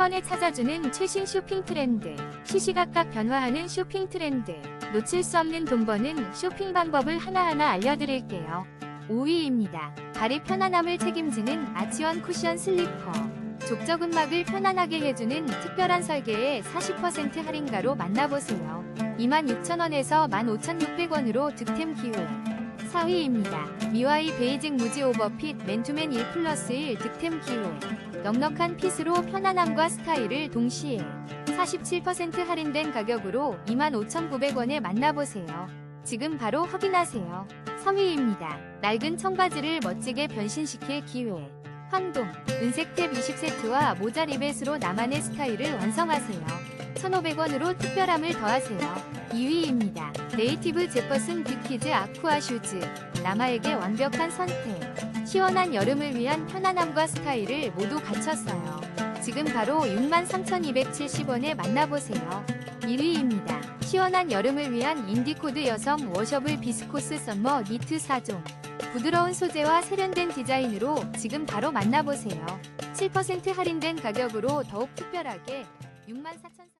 번에 찾아주는 최신 쇼핑 트렌드. 시시각각 변화하는 쇼핑 트렌드. 놓칠 수 없는 돈 버는 쇼핑 방법을 하나하나 알려드릴게요. 5위입니다. 발의 편안함을 책임지는 아치원 쿠션 슬리퍼. 족저근막을 편안하게 해주는 특별한 설계의 40% 할인가로 만나보세요. 26,000원에서 15,600원으로 득템 기회. 4위입니다. 미와이 베이직 무지 오버핏 맨투맨 1 플러스 1 득템 기회. 넉넉한 핏으로 편안함과 스타일을 동시에 47% 할인된 가격으로 25,900원에 만나보세요. 지금 바로 확인하세요. 3위입니다. 낡은 청바지를 멋지게 변신시킬 기회. 황동, 은색 탭 20세트와 모자 리벳으로 나만의 스타일을 완성하세요. 1,500원으로 특별함을 더하세요. 2위입니다. 네이티브 제퍼슨 뷰키즈 아쿠아 슈즈. 남아에게 완벽한 선택. 시원한 여름을 위한 편안함과 스타일을 모두 갖췄어요. 지금 바로 63,270원에 만나보세요. 1위입니다. 시원한 여름을 위한 인디코드 여성 워셔블 비스코스 썸머 니트 4종. 부드러운 소재와 세련된 디자인으로 지금 바로 만나보세요. 7% 할인된 가격으로 더욱 특별하게 64,000원